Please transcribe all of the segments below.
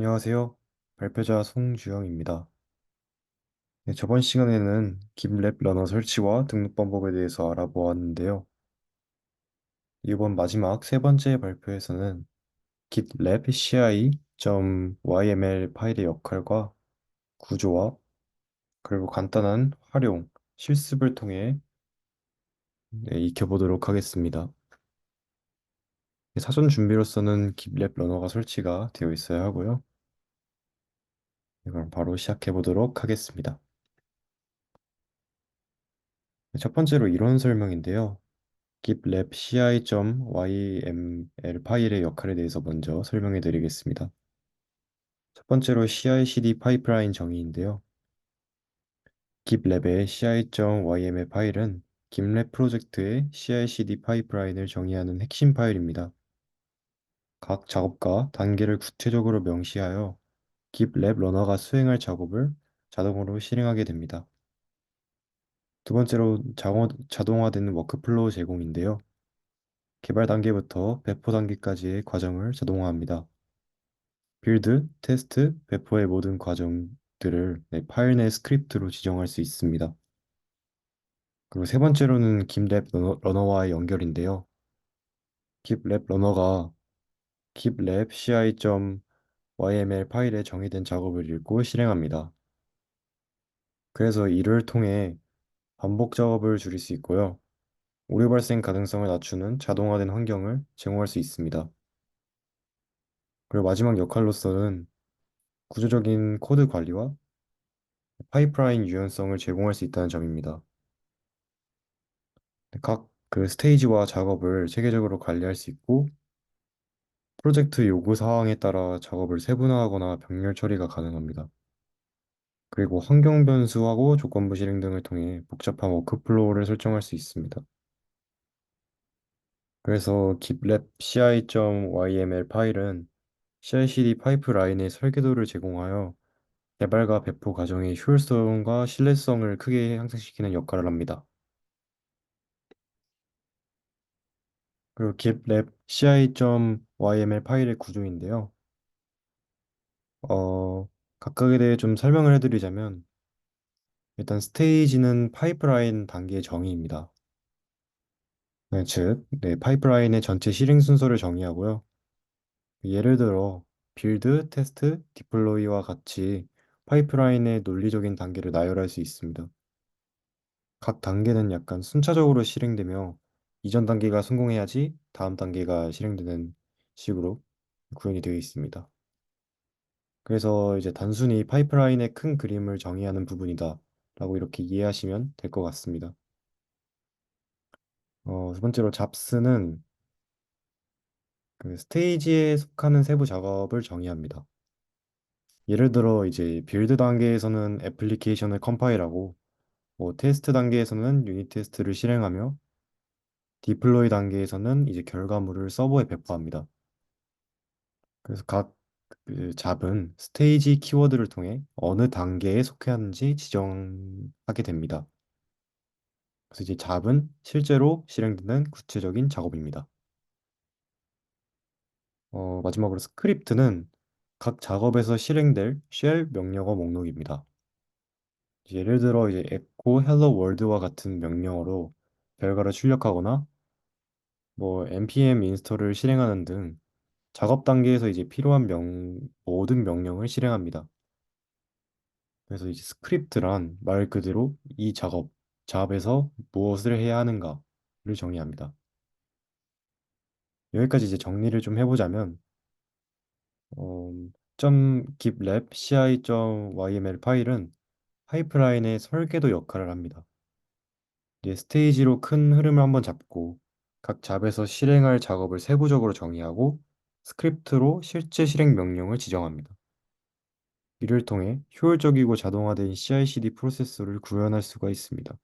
안녕하세요. 발표자 송주영입니다. 네, 저번 시간에는 깁랩 러너 설치와 등록 방법에 대해서 알아보았는데요. 이번 마지막 세 번째 발표에서는 깃랩 ci.yml 파일의 역할과 구조와 그리고 간단한 활용, 실습을 통해 네, 익혀보도록 하겠습니다. 네, 사전 준비로서는 깁랩 러너가 설치가 되어 있어야 하고요. 네, 그럼 바로 시작해 보도록 하겠습니다. 네, 첫 번째로 이론 설명인데요. 깁랩 ci.yml 파일의 역할에 대해서 먼저 설명해 드리겠습니다. 첫 번째로 CI/CD 파이프라인 정의인데요. 깁랩의 ci.yml 파일은 깁랩 프로젝트의 CI/CD 파이프라인을 정의하는 핵심 파일입니다. 각 작업과 단계를 구체적으로 명시하여 깁랩 러너가 수행할 작업을 자동으로 실행하게 됩니다. 두 번째로 자동화된 워크플로우 제공인데요. 개발 단계부터 배포 단계까지의 과정을 자동화합니다. 빌드, 테스트, 배포의 모든 과정들을 네, 파일 내 스크립트로 지정할 수 있습니다. 그리고 세 번째로는 깁랩 러너, 와의 연결인데요. 깁랩 러너가 깁랩 ci.yml 파일에 정의된 작업을 읽고 실행합니다. 그래서 이를 통해 반복 작업을 줄일 수 있고요. 오류 발생 가능성을 낮추는 자동화된 환경을 제공할 수 있습니다. 그리고 마지막 역할로서는 구조적인 코드 관리와 파이프라인 유연성을 제공할 수 있다는 점입니다. 각 그 스테이지와 작업을 체계적으로 관리할 수 있고 프로젝트 요구 사항에 따라 작업을 세분화하거나 병렬 처리가 가능합니다. 그리고 환경 변수하고 조건부 실행 등을 통해 복잡한 워크플로우를 설정할 수 있습니다. 그래서 깁랩 ci.yml 파일은 CI/CD 파이프라인의 설계도를 제공하여 개발과 배포 과정의 효율성과 신뢰성을 크게 향상시키는 역할을 합니다. 그리고 깁랩 ci.yml 파일의 구조인데요. 어, 각각에 대해 좀 설명을 해드리자면 일단 스테이지는 파이프라인 단계의 정의입니다. 네, 즉, 네, 파이프라인의 전체 실행 순서를 정의하고요. 예를 들어 빌드, 테스트, 디플로이와 같이 파이프라인의 논리적인 단계를 나열할 수 있습니다. 각 단계는 약간 순차적으로 실행되며 이전 단계가 성공해야지 다음 단계가 실행되는 식으로 구현이 되어 있습니다. 그래서 이제 단순히 파이프라인의 큰 그림을 정의하는 부분이다 라고 이렇게 이해하시면 될 것 같습니다. 어, 두 번째로 잡스는 그 스테이지에 속하는 세부 작업을 정의합니다. 예를 들어 이제 빌드 단계에서는 애플리케이션을 컴파일하고 뭐 테스트 단계에서는 유닛 테스트를 실행하며 디플로이 단계에서는 이제 결과물을 서버에 배포합니다. 그래서 각 그 잡은 스테이지 키워드를 통해 어느 단계에 속해 하는지 지정하게 됩니다. 그래서 이제 잡은 실제로 실행되는 구체적인 작업입니다. 어, 마지막으로 스크립트는 각 작업에서 실행될 쉘 명령어 목록입니다. 예를 들어 이제 echo hello world와 같은 명령어로 결과를 출력하거나 뭐 npm 인스톨을 실행하는 등 작업 단계에서 이제 필요한 명, 모든 명령을 실행합니다. 그래서 이제 스크립트란 말 그대로 이 작업, 잡에서 무엇을 해야 하는가를 정의합니다. 여기까지 이제 정리를 좀 해보자면 어, .gitlab ci.yml 파일은 파이프라인의 설계도 역할을 합니다. 이제 스테이지로 큰 흐름을 한번 잡고 각 잡에서 실행할 작업을 세부적으로 정의하고 스크립트로 실제 실행 명령을 지정합니다. 이를 통해 효율적이고 자동화된 CI/CD 프로세스를 구현할 수가 있습니다.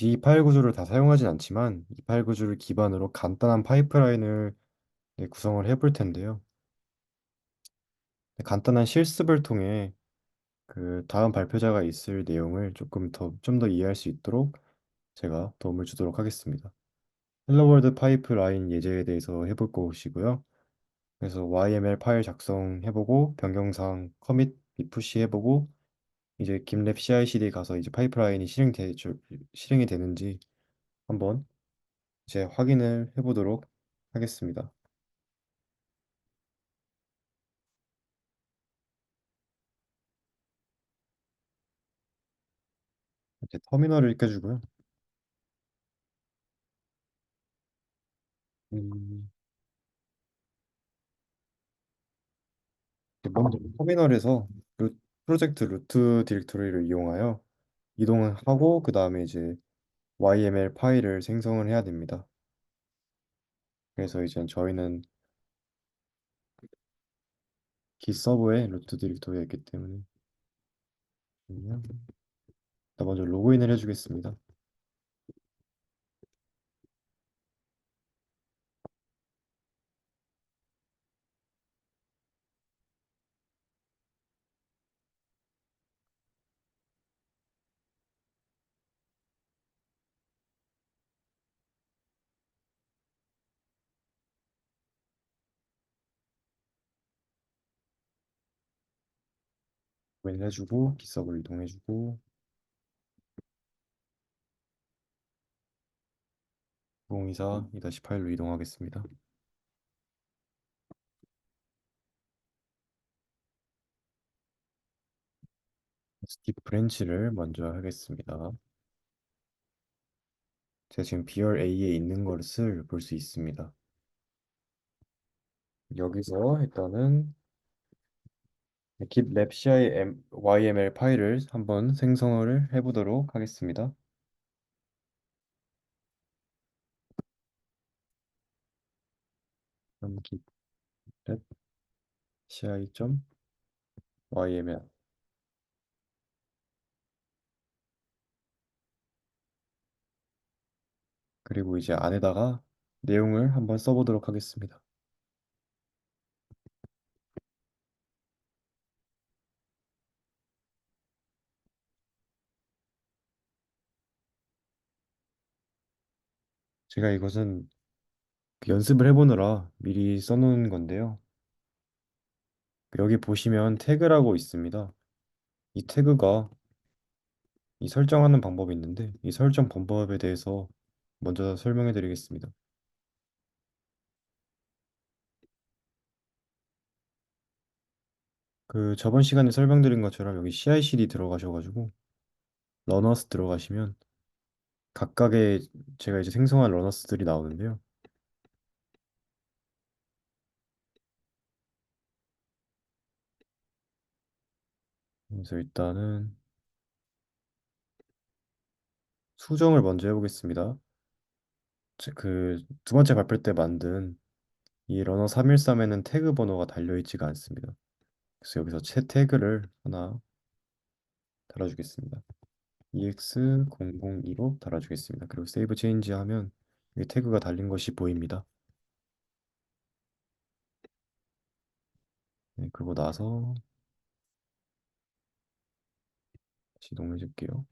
이 파일 구조를 다 사용하진 않지만 이 파일 구조를 기반으로 간단한 파이프라인을 네, 구성을 해볼 텐데요. 네, 간단한 실습을 통해 그 다음 발표자가 있을 내용을 조금 더 좀 더 이해할 수 있도록 제가 도움을 주도록 하겠습니다. 헬로 월드 파이프라인 예제에 대해서 해볼 것이고요. 그래서 YML 파일 작성해보고 변경사항 커밋 리푸시 해보고 이제 김랩 CI/CD 가서 이제 파이프라인이 실행돼 실행이 되는지 한번 이제 확인을 해보도록 하겠습니다. 이제 터미널을 껴주고요. 음, 먼저 터미널에서 루, 프로젝트 루트 디렉토리를 이용하여 이동을 하고 그 다음에 이제 YML 파일을 생성을 해야 됩니다. 그래서 이제 저희는 기 서버에 루트 디렉토리가 있기 때문에 일단 먼저 로그인을 해주겠습니다. 로그인 해주고 기 서버를 이동해주고 024 2-8로 이동하겠습니다. 스킵 브랜치를 먼저 하겠습니다. 제가 지금 비열 A에 있는 것을 볼 수 있습니다. 여기서 일단은 git lab ci yml 파일을 한번 생성을 해보도록 하겠습니다. 그럼 git lab ci.yml 그리고 이제 안에다가 내용을 한번 써보도록 하겠습니다. 제가 이것은 그 연습을 해보느라 미리 써놓은 건데요. 여기 보시면 태그라고 있습니다. 이 태그가 이 설정하는 방법이 있는데 이 설정 방법에 대해서 먼저 설명해 드리겠습니다. 그 저번 시간에 설명드린 것처럼 여기 CI/CD 들어가셔가지고 러너스 들어가시면 각각의 제가 이제 생성한 러너스들이 나오는데요. 그래서 일단은 수정을 먼저 해보겠습니다. 그 두 번째 발표 때 만든 이 러너 313에는 태그 번호가 달려있지가 않습니다. 그래서 여기서 채 태그를 하나 달아주겠습니다. Ex002로 달아주겠습니다. 그리고 세이브 체인지 하면 여기 태그가 달린 것이 보입니다. 네, 그리고 나서 시동해 줄게요.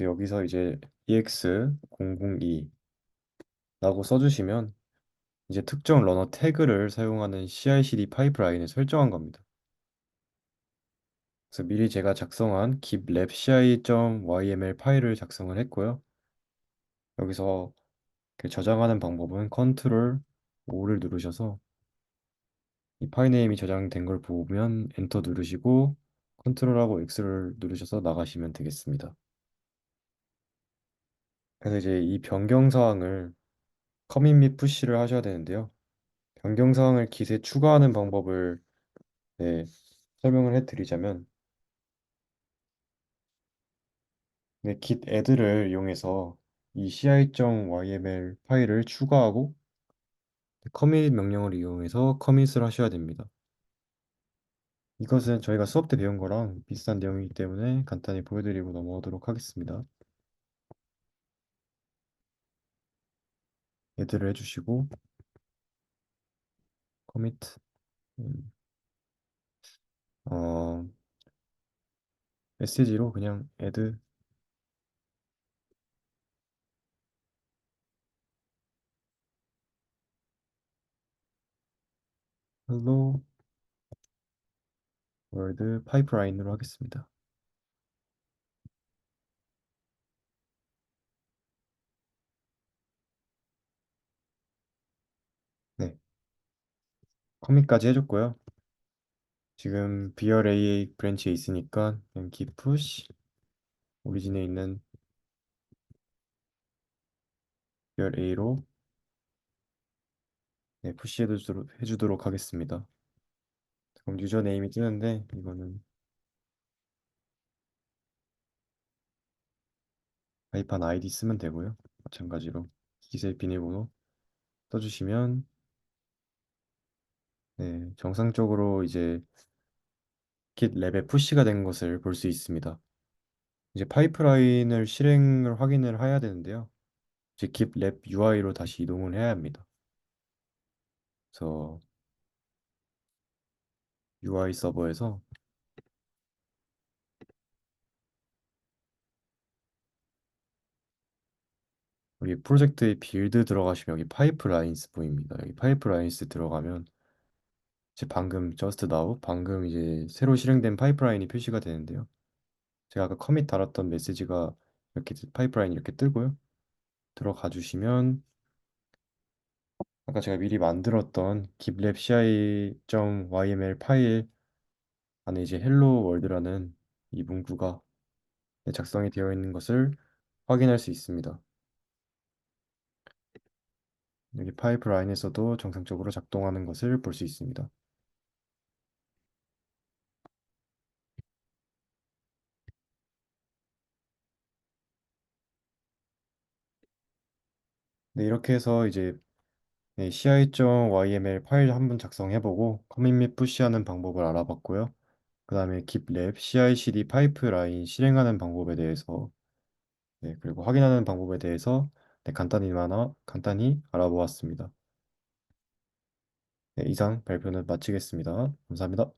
여기서 이제 ex002라고 써주시면 이제 특정 러너 태그를 사용하는 CI/CD 파이프라인을 설정한 겁니다. 그래서 미리 제가 작성한 git lab ci.yml 파일을 작성을 했고요. 여기서 그 저장하는 방법은 컨트롤 O를 누르셔서 이 파일 네임이 저장된 걸 보면 엔터 누르시고 컨트롤하고 X를 누르셔서 나가시면 되겠습니다. 그래서 이제 이 변경 사항을 커밋 및 푸시를 하셔야 되는데요. 변경 사항을 git에 추가하는 방법을 네, 설명을 해드리자면 네, git add를 이용해서 이 ci.yml 파일을 추가하고 커밋 명령을 이용해서 커밋을 하셔야 됩니다. 이것은 저희가 수업 때 배운 거랑 비슷한 내용이기 때문에 간단히 보여드리고 넘어가도록 하겠습니다. 애드를 해주시고 커미트 음, 어 메시지로 그냥 애드 헬로 월드 파이프라인으로 하겠습니다. 네, 커밋까지 해줬고요. 지금 비열 AA 브랜치에 있으니까 그냥 push 오리진에 있는 비열 A로 네, 푸시해주도록 해주도록 하겠습니다. 그럼 유저 네임이 뜨는데 이거는 가입한 아이디 쓰면 되고요. 마찬가지로 기세 비밀번호 써주시면 네, 정상적으로 이제 git 랩에 푸시가 된 것을 볼 수 있습니다. 이제 파이프라인을 실행을 확인을 해야 되는데요. 이제 git 랩 UI로 다시 이동을 해야 합니다. 그래서 UI 서버에서 여기 프로젝트의 빌드 들어가시면 여기 파이프라인스 보입니다. 여기 파이프라인스 들어가면 이제 방금 just now 방금 이제 새로 실행된 파이프라인이 표시가 되는데요. 제가 아까 커밋 달았던 메시지가 이렇게 파이프라인 이렇게 뜨고요. 들어가 주시면 아까 제가 미리 만들었던 gitlab ci.yml 파일 안에 이제 hello world라는 이 문구가 작성이 되어 있는 것을 확인할 수 있습니다. 여기 파이프라인에서도 정상적으로 작동하는 것을 볼 수 있습니다. 네, 이렇게 해서 이제 네, ci.yml 파일 한번 작성해보고 커밋 및 푸시하는 방법을 알아봤고요. 그 다음에 gitlab ci/cd 파이프라인 실행하는 방법에 대해서 네, 그리고 확인하는 방법에 대해서 네, 간단히나마 간단히 알아보았습니다. 네, 이상 발표는 마치겠습니다. 감사합니다.